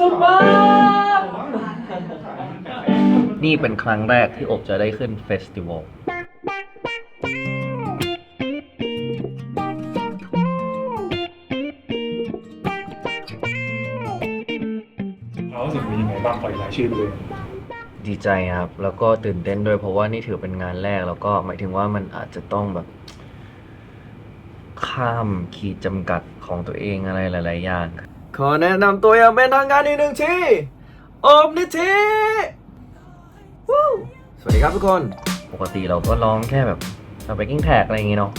จะมานี่เป็นครั้งแรกที่อบจะได้ขึ้นเฟสติวัลเรารู้สึกเป็นยังไงบ้างปล่อยรายชื่อตัวเองดีใจครับ แล้วก็ตื่นเต้นด้วยเพราะว่านี่ถือเป็นงานแรก แล้วก็หมายถึงว่ามันอาจจะต้องแบบ ข้ามขีดจำกัดของตัวเองอะไรหลาย ๆ อย่าง ขอแนะนำตัวอย่างเป็นทางการอีกหนึ่งทีอมนิธิวู้สวัสดีครับทุกคน ปกติเราก็ร้องแค่แบบสเปกกิ้งแท็กอะไรอย่างงี้เนาะ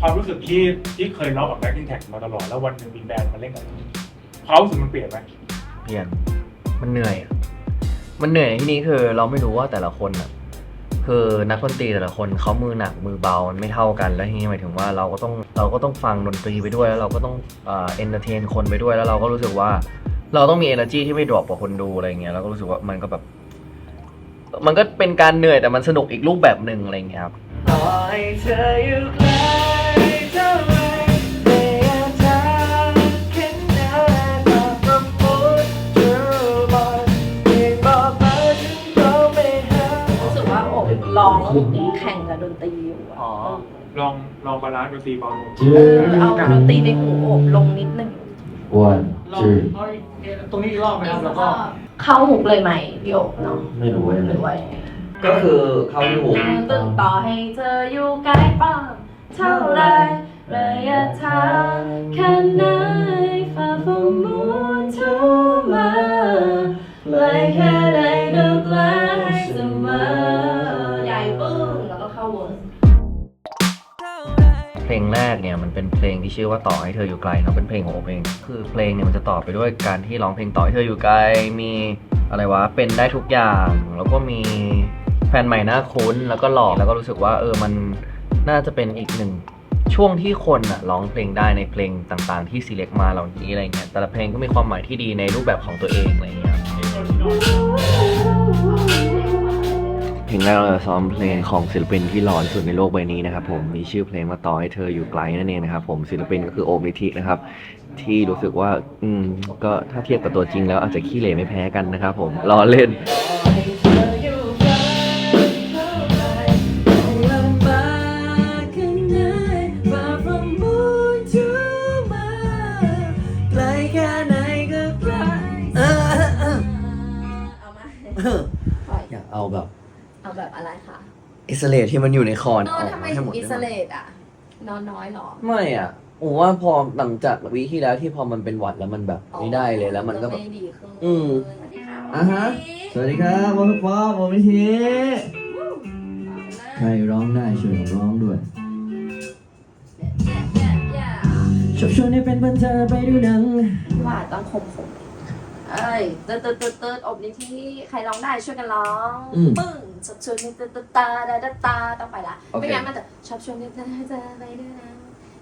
ความรู้สึกที่ที่เคยร้องกับแบ็คกิ้งแท็กมาตลอดแล้ววันหนึ่งมีแบรนด์มาเล่นกับเราความรู้สึกมันเปลี่ยนไหมเพียนมันเหนื่อยอะมันเหนื่อยในที่นี้คือเราไม่รู้ว่าแต่ละคนอะ คือนักดนตรีแต่ละคนเขามือหนักมือเบามันไม่เท่ากันแล้วทีนี้หมายถึงว่าเราก็ต้องเราก็ต้องฟังดนตรีไปด้วยแล้วเราก็ต้องเอ็นเตอร์เทนคนไปด้วยแล้วเราก็รู้สึกว่า เราต้องมี energy ที่ไม่ดรอปกว่าคนดูอะไรเงี้ยเราก็รู้สึกว่ามันก็แบบ มันก็เป็นการเหนื่อยแต่มันสนุกอีกรูปแบบหนึ่งอะไรเงี้ยครับ ลองลองบาลานซ์ดนตรีเบาลงเออเอาดนตรีในหูอบลงนิดนึง one ลอง two เอาตรงนี้อีกรอบไหมครับแล้วก็เข้าหุกเลยไหมพี่อบเนาะไม่รู้ว่าหรือว่ายังไงก็คือเขาที่หูตึงต่อให้เธออยู่ไกลป้าเท่าไรระยะทางแค่ไหนฝ่าฟังมูเท่ามาไกลแค่ไหนก็ไกลเสมอใหญ่ปึ้งแล้วก็เข้าเวิร์ส เพลงแรกเนี่ยมันเป็นเพลงที่ชื่อว่าต่อให้เธออยู่ไกลเนอะเป็นเพลงของโอเองคือเพลงเนี่ยมันจะต่อไปด้วยการที่ร้องเพลงต่อให้เธออยู่ไกลมีอะไรวะเป็นได้ทุกอย่างแล้วก็มีแฟนใหม่หน้าคุ้นแล้วก็หลอกแล้วก็รู้สึกว่าเออมันน่าจะเป็นอีกหนึ่งช่วงที่คนอะร้องเพลงได้ในเพลงต่างๆ ที่ซีเล็กมาเหล่านี้อะไรเงี้ยแต่ละเพลงก็มีความหมายที่ดีในรูปแบบของตัวเองอะไรเงี้ย เพลงแรกเราจะซ้อมเพลงของศิลปินที่หล่อที่สุดในโลกใบนี้นะครับผมมีชื่อเพลงว่าต่อให้เธออยู่ไกลนั่นเองนะครับผมศิลปินก็คือโอมนิธินะครับที่รู้สึกว่าอืมก็ถ้าเทียบกับตัวจริงแล้วอาจจะขี้เหร่ไม่แพ้กันนะครับผมรอเล่นเอามาปล่อยอยากเอาแบบเอา แบบอะไรคะอิสเลตที่มันอยู่ในคอนเออออกทำไมมาให้ถึหงมดอิสได้ไหเลมตอะ นอนน้อยหรอ ไม่อะผมว่าพอหลังจากวีที่แล้วที่พอมันเป็นหวัดแล้วมันแบบไม่ได้เลยแล้วมันก็แบบไม่ดีขึ้นอืมสวัสดีค่ะอะฮะ สวัสดีครับวอลฟอร์โอมนิธิใครร้องได้ช่วยร้องด้วยชอบชวนให้เป็นเพื่อนเธอไปดูหนัง ว่าต้องคมคม เอ้ยเติร์ดเติร์ดเติร์ดเติร์ดอบนี้ที่ใครร้องได้ช่วยกันร้องอืมปึ้งชอบชวนให้เติร์ดเติร์ดตาดาดาตาต้องไปละโอเค ไม่งั้นมันจะชอบชวนให้เธอเธอไปดูหนัง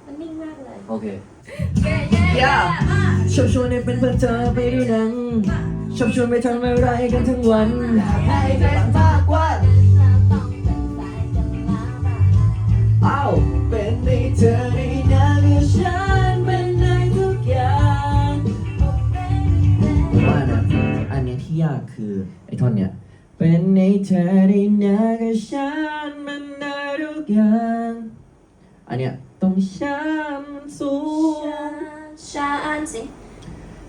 มันนิ่งมากเลยโอเค เย้เย้ชอบชวนให้เป็นเพื่อนเธอไปดูหนังชอบชวนไปทำอะไรกันทั้งวันให้เป็นมากกว่าอ้าวเป็นในเธอ ยที่ยากคือไอ้ท่อนเนี้ยเป็นในเธอในนาคือฉันเป็นในทุกอย่างอันเนี้ยต้องฉันมันสูงฉันสิ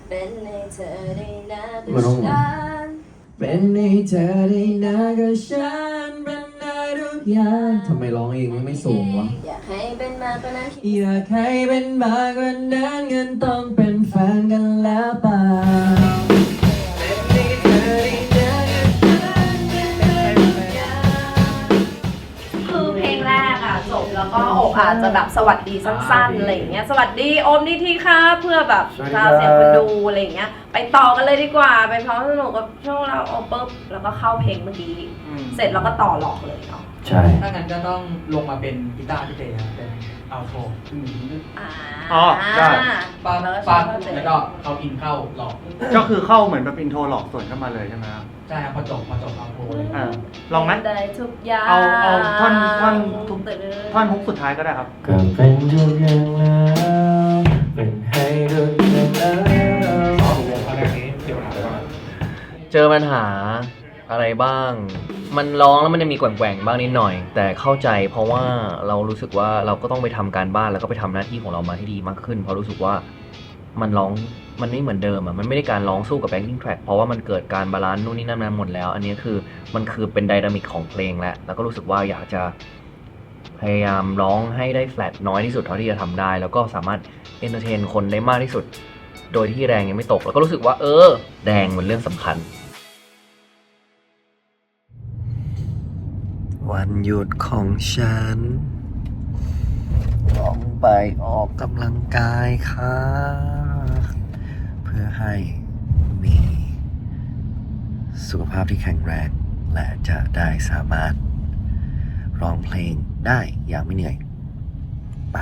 เป็นในเธอในหน้ามันต้องฉันเป็นในเธอในนาคือฉันเป็นในทุกอย่างทำไมร้องเองมันไม่สูงวะอยากให้เป็นมากกว่านั้นอยากให้เป็นมากกว่านั้นเงินต้องเป็นแฟนกันแล้วป่า คือเพลงแรกอะจบแล้วก็อกอาจจะแบบสวัสดีสั้นๆอะไรอย่างเงี้ยสวัสดีโอมดีทีค่ะเพื่อแบบสวัสดีซาครับเสียงคนดูอะไรอย่างเงี้ย ไปต่อกันเลยดีกว่าไปพร้อมสนุกกับช่วงเราโอปุ๊บแล้วก็เข้าเพลงเมื่อกี้เสร็จแล้วก็ต่อหลอกเลยเนาะใช่ ถ้างั้นก็ต้องลงมาเป็นกีตาร์พี่เตครับเป็น อัลโทอ่าอ๋อได้ ปั๊บแล้วก็ปั๊บเข้าใจแล้วก็เข้าอินเข้าหลอกก็คือเข้าเหมือนแบบอินโทรหลอกสวนเข้ามาเลยใช่ไหมครับใช่ครับพอจบพอจบอัลโทเลยอ่าลองไหม ได้ทุกอย่างเอาเอาท่อนท่อนทุกตื่นท่อนฮุกสุดท้ายก็ได้ครับ ก็เป็นทุกอย่างแล้วเป็นให้ทุกอย่างแล้ว เอาเดี๋ยวเอาแรกนี้เดี๋ยวถามจอปัญหา อะไรบ้าง มันร้องแล้วมันจะมีแกว่งๆบ้างนิดหน่อย แต่เข้าใจเพราะว่าเรารู้สึกว่าเราก็ต้องไปทำการบ้านแล้วก็ไปทำหน้าที่ของเรามาที่ดีมากขึ้น เพราะรู้สึกว่ามันร้องมันไม่เหมือนเดิมอะ มันไม่ได้การร้องสู้กับ backing track เพราะว่ามันเกิดการบาลานซ์นู่นนี่นั่นมาหมดแล้ว อันนี้คือมันคือเป็นไดนามิกของเพลงแล้วแล้วก็รู้สึกว่าอยากจะพยายามร้องให้ได้แฟลตน้อยที่สุดเท่าที่จะทำได้ แล้วก็สามารถเอนเตอร์เทนคนได้มากที่สุด โดยที่แรงยังไม่ตก แล้วก็รู้สึกว่าเออ แดงมันเรื่องสำคัญ วันหยุดของฉันต้องไปออกกำลังกายค่ะ เพื่อให้มีสุขภาพที่แข็งแรง และจะได้สามารถร้องเพลงได้อย่างไม่เหนื่อย ไป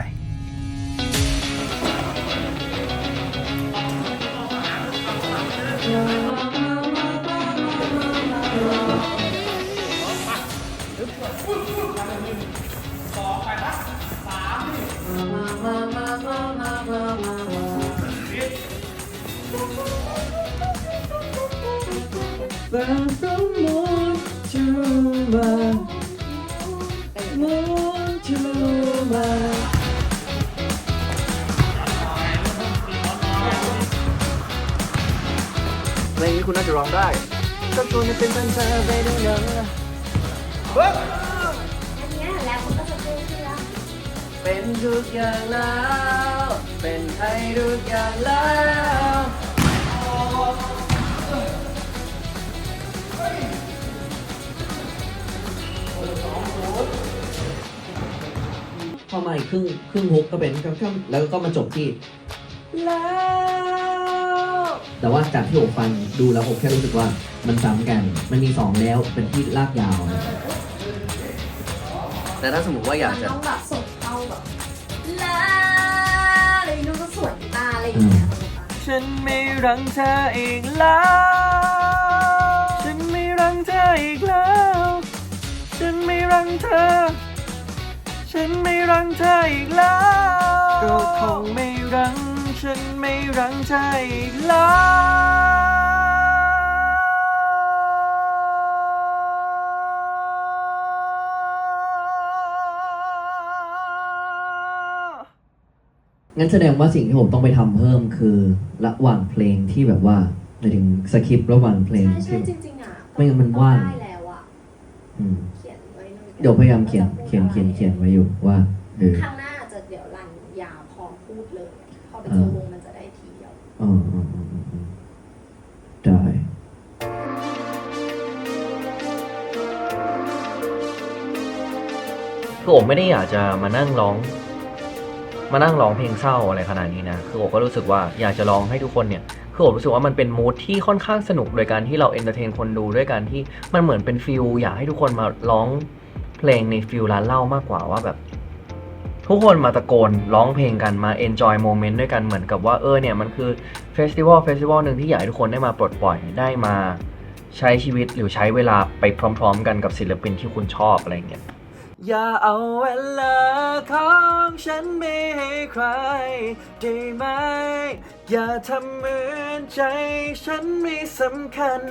คุณน่าจะร้องได้ก็ชวนจะเป็นแฟนเธอไปด้วยนะอันเนี้ยแล้วมันก็จะเพิ่มขึ้นแล้วเป็นทุกอย่างแล้ว เป็นให้ทุกอย่างแล้วพอมาอีกครึ่งครึ่งฮุกก็เป็นก็แล้วก็มาจบที่แล้ว แต่ว่าจากที่ผมฟังดูแล้วผมแค่รู้สึกว่ามันซ้ำกัน มันมีสองแล้วเป็นที่ลากยาวนะแต่ถ้าสมมติว่าอยากมันจะ ต้องแบบส่งเข้าแบบลาอะไรนู้นก็สวยตาอะไรอย่างเงี้ยฉันไม่รังเธออีกแล้ว ฉันไม่รังเธออีกแล้ว ฉันไม่รังเธอ ฉันไม่รังเธออีกแล้ว ก็คงไม่รัง ฉันไม่รังเธออีกแล้วงั้นแสดงว่าสิ่งที่ผมต้องไปทำเพิ่มคือระหว่างเพลงที่แบบว่าหมายถึงสคริปต์ระหว่างเพลงใช่ที่ใช่จริงๆอะไม่งั้นมันว่างได้แล้วอะอืมเขียนไว้ในเดี๋ยวพยายามเขียนเขียนเขียนเขียนไว้อยู่ว่าเออข้างหน้าจะเดี๋ยวรันยาวพร้อมพูดเลย ปจอวงมันจะได้ทีเดียวอ๋ออ๋ออ๋ออ๋ออ๋อได้คือผมไม่ได้อยากจะมานั่งร้อง มานั่งร้องเพลงเศร้าอะไรขนาดนี้นะ คือผมก็รู้สึกว่าอยากจะร้องให้ทุกคนเนี่ย คือผมรู้สึกว่ามันเป็นมูทที่ค่อนข้างสนุกโดยการที่เราเอนเตอร์เทนคนดูด้วยการที่มันเหมือนเป็นฟิลอยากให้ทุกคนมาร้องเพลงในฟิลร้านเหล้ามากกว่าว่าแบบ ทุกคนมาตะโกนร้องเพลงกันมา enjoy moment ด้วยกันเหมือนกับว่าเออเนี่ยมันคือเฟสติวัลเฟสติวัลหนึ่งที่อยากให้ทุกคนได้มาปลดปล่อยได้มาใช้ชีวิตหรือใช้เวลาไปพร้อม ๆ กันกับศิลปินที่คุณชอบอะไรเงี้ยอย่าเอาเวลาของฉันไปให้ใครได้ไหม อย่าทำเหมือนใจฉันไม่สำคัญ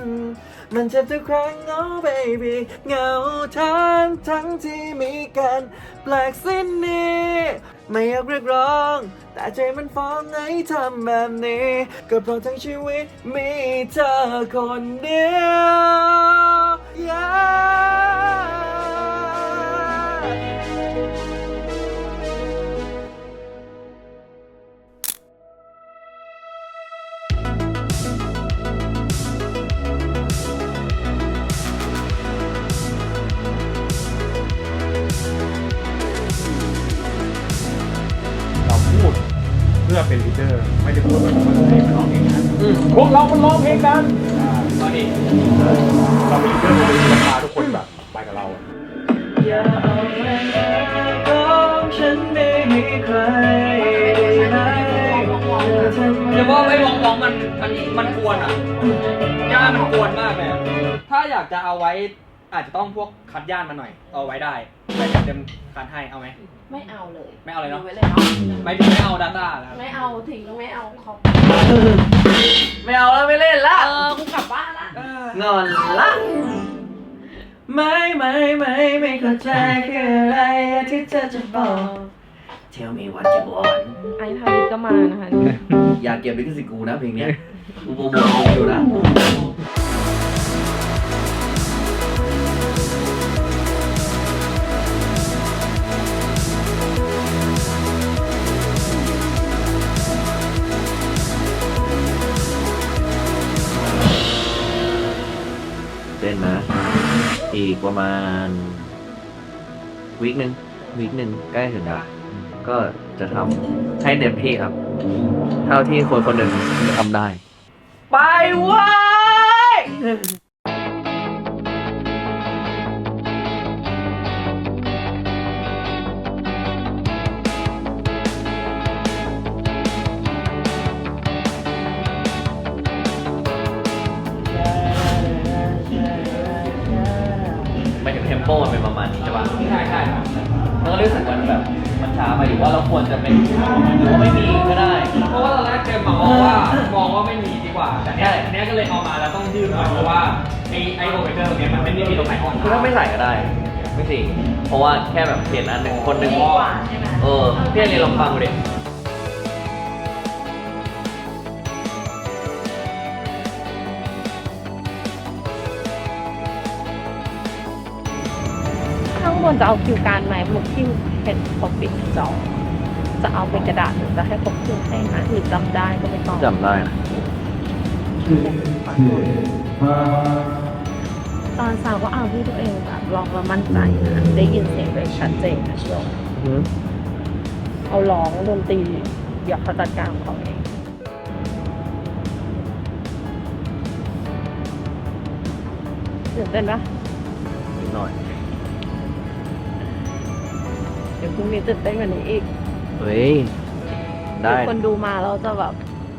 มันจะทุกครั้งเหงา baby เหงาทั้งทั้งที่มีกันแปลกสิ้นนี้ ไม่อยากเรียกร้อง แต่ใจมันฟ้องให้ทำแบบนี้ ก็เพราะทั้งชีวิตมีเธอคนเดียว yeah พื่อเป็นลีดเดอร์ไม่ได้พูดแบบว่าเฮ้ยมันร้องเพลงกันพวกเรามันร้องเพลงกันเราเป็นลีดเดอร์เราจะพาทุกคนแบบไปกับเราอย่าเอาเวลาของฉันไม่ให้ใครได้เดี๋ยวว่าไอ้ร้องร้องมันมันมันกวนอะย่านมันกวนมากเลยอะถ้าอยากจะเอาไว้อาจจะต้องพวกคัดย่านมาหน่อย เอาไว้ได้แต่เต็ม คัดให้เอาไหม ไม่เอาเลยไม่เอาเลยเนอะไว้เลยเนาะไม่ถึงไม่เอา Data แล้วไม่เอาทิ้งไม่เอาคอมไม่เอาแล้วไม่เล่นละเออกูกลับบ้านละงอนละไม่ไม่ไม่ไม่เข้าใจคืออะไรที่เธอจะบอก Tell me what you want ไอ้ทาริสก็มานะคะ อย่าเก็บลิขสิทธิ์กูนะเพลงเนี้ยกูโปรโมทมึงอยู่นะ ประมาณวีคหนึ่งวีคหนึ่งใกล้ถึงแล้วก็จะทำให้เต็มที่ครับ เท่าที่คนคนหนึ่งจะทำได้ ไปเว้ย ว่าเราควรจะเป็นหรือว่าไม่มีก็ได้ เพราะว่าตอนแรกเจมส์มองว่ามองว่าไม่มีดีกว่า แต่เนี้ยอันเนี้ยก็เลยเอามาแล้วต้องยืดหน่อยเพราะว่าไอไอโอเวอร์เตอร์ตรงเนี้ยมันไม่ได้มีตรงไหนอ่อนคือถ้าไม่ใส่ก็ได้ ไม่สิเพราะว่าแค่แบบเขียนอันหนึ่งคนหนึ่งดีกว่าใช่ไหมเออพี่อันนี้ลองฟังดูดิ บนจะเอาคิวการไหมมุกที่เป็นปกปิดจอจะเอาเป็นกระดาษหรือจะให้ครบคิวให้นะหรือจำได้ก็ไม่ต้องจำได้นะตอนสาวก็เอาที่ตัวเองแบบลองแล้วมั่นใจนะได้ยินเสียงเลยชัดเจนนะเชียวเอาร้องดนตรีเดี๋ยวเขาจัดการของเขาเองตื่นเต้นปะ ดี๋ยวพรุ่งนี้ตื่นเต้นกว่านี้อีกเฮ้ย ได้คนดูมาเราจะแบบ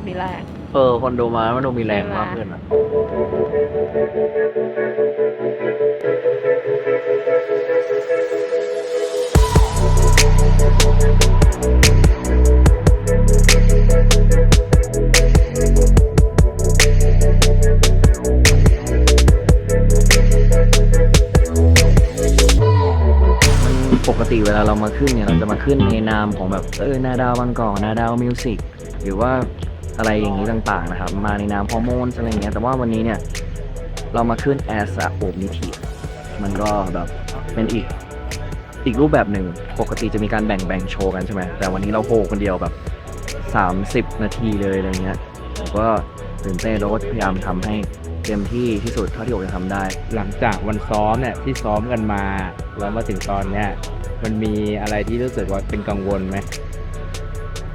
มีแรง เออ คนดูมามันดูมีแรงมากขึ้นอะ เวลาเรามาขึ้นเนี่ยเราจะมาขึ้นในนามของแบบเออนาดาวบางกอกนาดาวมิวสิกหรือว่าอะไรอย่างนี้ต่างๆนะครับ มาในนามฮอร์โมนอะไรเงี้ยแต่ว่าวันนี้เนี่ยเรามาขึ้นแอสโอบนิทีมันก็แบบเป็นอีกอีกรูปแบบหนึ่งปกติจะมีการแบ่งแบ่งโชว์กันใช่ไหมแต่วันนี้เราโผล่คนเดียวแบบ 30 นาทีเลยอะไรเงี้ยผมก็ตื่นเต้นแล้วก็พยายามทำให้ เต็มที่ที่สุดเท่าที่โอจะทำได้ หลังจากวันซ้อมเนี่ยที่ซ้อมกันมาแล้วมาถึงตอนเนี้ยมันมีอะไรที่รู้สึกว่าเป็นกังวลไหม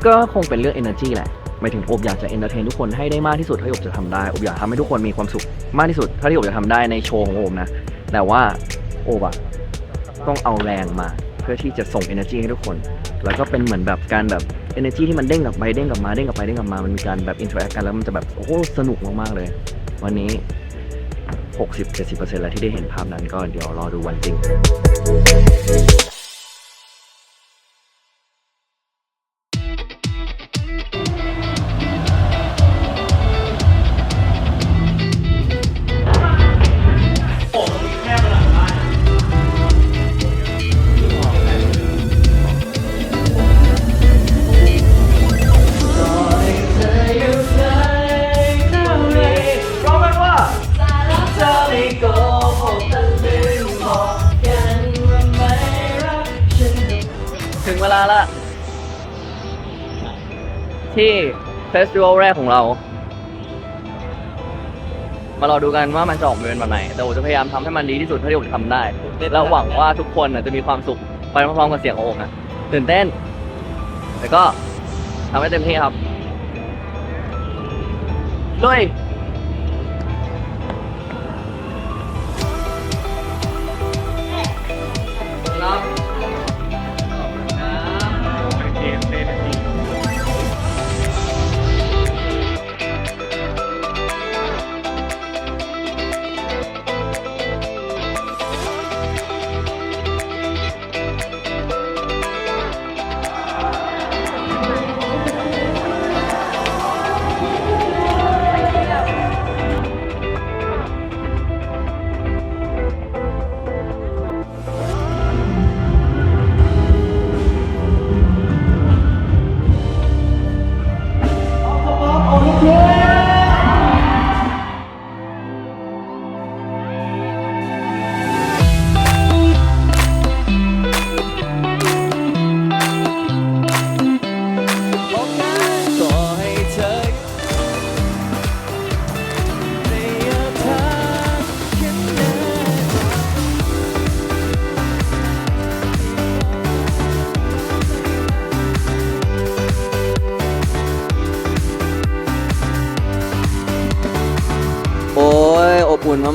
ก็คงเป็นเรื่อง energy แหละหมายถึงโอบอยากจะ entertain ทุกคนให้ได้มากที่สุดเท่าที่โอบจะทำได้โอบอยากทำให้ทุกคนมีความสุขมากที่สุดเท่าที่โอบจะทำได้ในโชว์ของโอบนะ แต่ว่าโอบอะต้องเอาแรงมา เพื่อที่จะส่ง energy ให้ทุกคน แล้วก็เป็นเหมือนแบบการแบบ energy ที่มันเด้งกลับไปเด้งกลับมาเด้งกลับไปเด้งกลับมามันมีการแบบ interact กันแล้วมันจะแบบโอ้โหสนุกมากๆเลย วันนี้ 60-70%แล้วที่ได้เห็นภาพนั้นก็เดี๋ยวรอดูวันจริงร้อง ที่เฟสติวัลแรกของเรา มารอดูกันว่ามันจะออกมาเป็นแบบไหน แต่ผมจะพยายามทำให้มันดีที่สุดเท่าที่ผมทำได้ แล้วหวังว่าทุกคนน่ะจะมีความสุขไปพร้อมๆกับเสียงของผมนะตื่นเต้น แต่ก็ทำให้เต็มที่ครับด้วย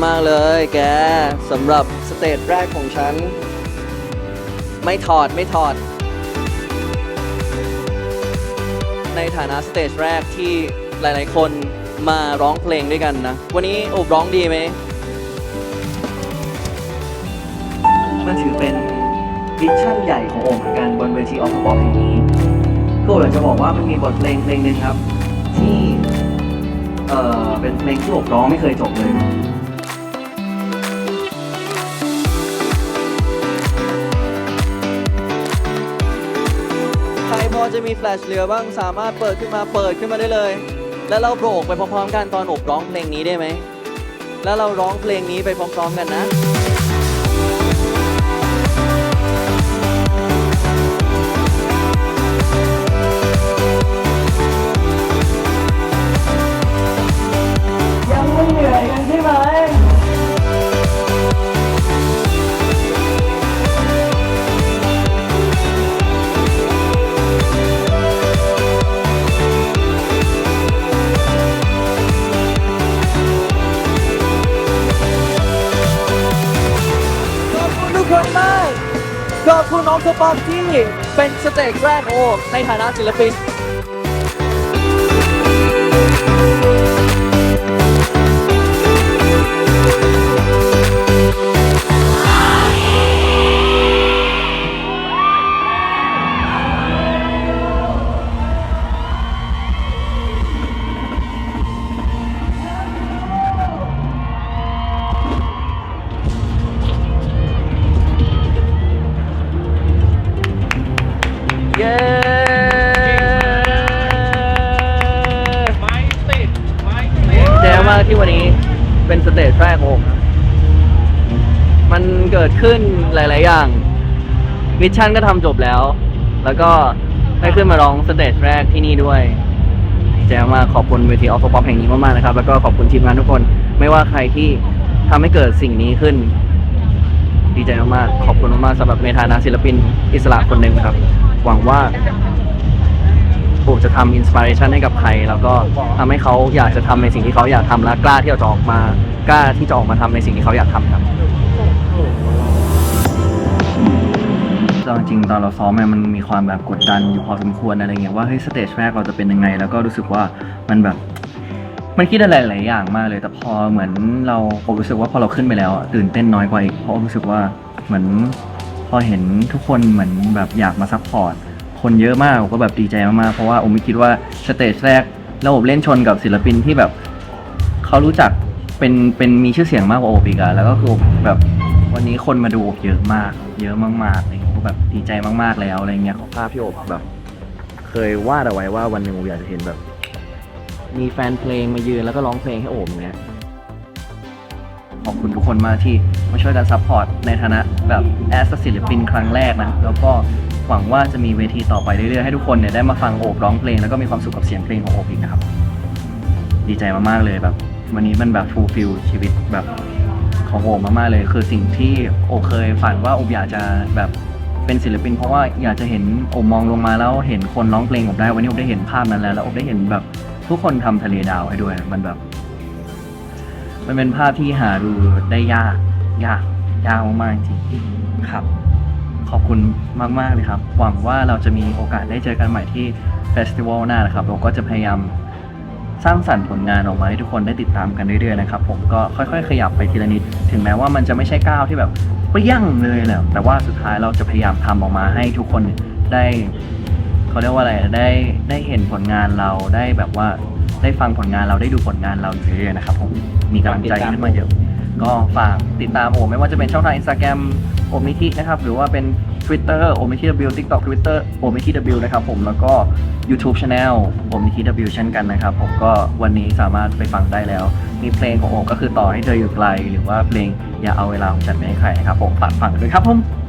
มากๆเลย แกสำหรับสเตจแรกของฉัน ไม่ถอดไม่ถอด ในฐานะสเตจแรกที่หลายๆ คนมาร้องเพลงด้วยกันนะ วันนี้โอบร้องดีไหมมันถือเป็นวิชั่นใหญ่ของโอมเหมือนกันบนเวทีออฟบอลแห่งนี้ก็อยากจะบอกว่ามันมีบทเพลงเพลงหนึ่งครับ ที่ เอ่อ เป็นเพลงที่โอบร้องไม่เคยจบเลย มีแฟลชเหลือบ้างสามารถเปิดขึ้นมาเปิดขึ้นมาได้เลย แล้วเราโบรกไปพร้อมๆกันตอนโอบร้องเพลงนี้ได้ไหม แล้วเราร้องเพลงนี้ไปพร้อมๆกันนะยังไม่เหนื่อยกันใช่ไหม เป็นสเตจแรกโอในฐานะศิลปิน ขึ้นหลาย ๆ อย่างมิชชั่นก็ทำจบแล้ว แล้วก็ได้ขึ้นมาร้องสเตจแรกที่นี่ด้วยแจ๋วมากขอบคุณเวทีออฟป๊อปแห่งนี้มาก ๆ นะครับ แล้วก็ขอบคุณทีมงานทุกคน ไม่ว่าใครที่ทำให้เกิดสิ่งนี้ขึ้น ดีใจมาก ๆ ขอบคุณมาก ๆสำหรับในฐานะศิลปินอิสระคนหนึ่งครับ หวังว่าผมจะทำอินสปิเรชันให้กับใคร แล้วก็ทำให้เขาอยากจะทำในสิ่งที่เขาอยากทำและกล้าที่จะออกมากล้าที่จะออกมาทำในสิ่งที่เขาอยากทำครับ จริงตอนเราซ้อมเนี่ยมันมีความแบบกดดันอยู่พอสมควรอะไรเงี้ยว่าเฮ้ยสเตจแรกเราจะเป็นยังไง แล้วก็รู้สึกว่ามันแบบ มันคิดอะไรหลายอย่างมากเลย แต่พอเหมือนเราผมรู้สึกว่าพอเราขึ้นไปแล้วอะตื่นเต้นน้อยกว่าอีกเพราะรู้สึกว่าเหมือนพอเห็นทุกคนเหมือนแบบอยากมาซัพพอร์ตคนเยอะมากผมก็แบบดีใจมากๆเพราะว่าผมไม่คิดว่าสเตจแรกแล้วผมเล่นชนกับศิลปินที่แบบเขารู้จักเป็นเป็นมีชื่อเสียงมากกว่าโอบอีกอะแล้วก็คือแบบวันนี้คนมาดูเยอะมาก เยอะมากๆเงี้ย แบบดีใจมากๆแล้วอะไรเงี้ยของภาพที่โอบแบบ เคยวาดเอาไว้ว่าวันหนึ่งโอบอยากจะเห็นแบบ มีแฟนเพลงมายืนแล้วก็ร้องเพลงให้โอบอย่างเงี้ยขอบคุณทุกคนมากที่มาช่วยกันซัพพอร์ตในฐานะแบบแอสศิลปินครั้งแรกนะ แล้วก็หวังว่าจะมีเวทีต่อไปเรื่อยๆให้ทุกคนเนี่ยได้มาฟังโอบร้องเพลงแล้วก็มีความสุขกับเสียงเพลงของโอบอีกนะครับ ดีใจมากๆเลยแบบ วันนี้มันแบบฟูลฟิลชีวิตแบบของโอบมากๆเลย คือสิ่งที่โอบเคยฝันว่าโอบอยากจะแบบ เป็นศิลปินเพราะว่าอยากจะเห็นอบมองลงมาแล้วเห็นคนร้องเพลงโอบได้วันนี้โอบได้เห็นภาพนั้นแล้วแล้วโอบได้เห็นแบบทุกคนทำทะเลดาวให้ด้วยมันแบบ มันเป็นภาพที่หาดูได้ยาก ยากยากมากๆจริงๆครับ ขอบคุณมาก ๆ เลยครับ หวังว่าเราจะมีโอกาสได้เจอกันใหม่ที่เฟสติวัลหน้านะครับ เราก็จะพยายามสร้างสรรค์ผลงานออกมาให้ทุกคนได้ติดตามกันเรื่อยๆนะครับ ผมก็ค่อย ๆ ขยับไปทีละนิด ถึงแม้ว่ามันจะไม่ใช่ก้าวที่แบบ รี้ยงเลยแหละแต่ว่าสุดท้ายเราจะพยายามทำออกมาให้ทุกคนได้เขาเรียกว่าอะไรได้ได้เห็นผลงานเราได้แบบว่าได้ฟังผลงานเราได้ดูผลงานเราอยู่เรื่อยๆนะครับผมมีกำลังใจขึ้นมาเยอะ ก็ฝากติดตามโอไม่ว่าจะเป็นช่องทางอินสตาแกรมโอมิทินะครับ หรือว่าเป็น Twitter โอมิทิ W TikTok Twitter โอมิทิ W นะครับผมแล้วก็ YouTube Channel โอมิทิ W เช่นกันนะครับ ผมก็วันนี้สามารถไปฟังได้แล้ว มีเพลงของโอมก็คือต่อให้เธออยู่ไกล หรือว่าเพลงอย่าเอาเวลาของฉันไปให้ใครนะครับผมฝากฟังด้วยครับผม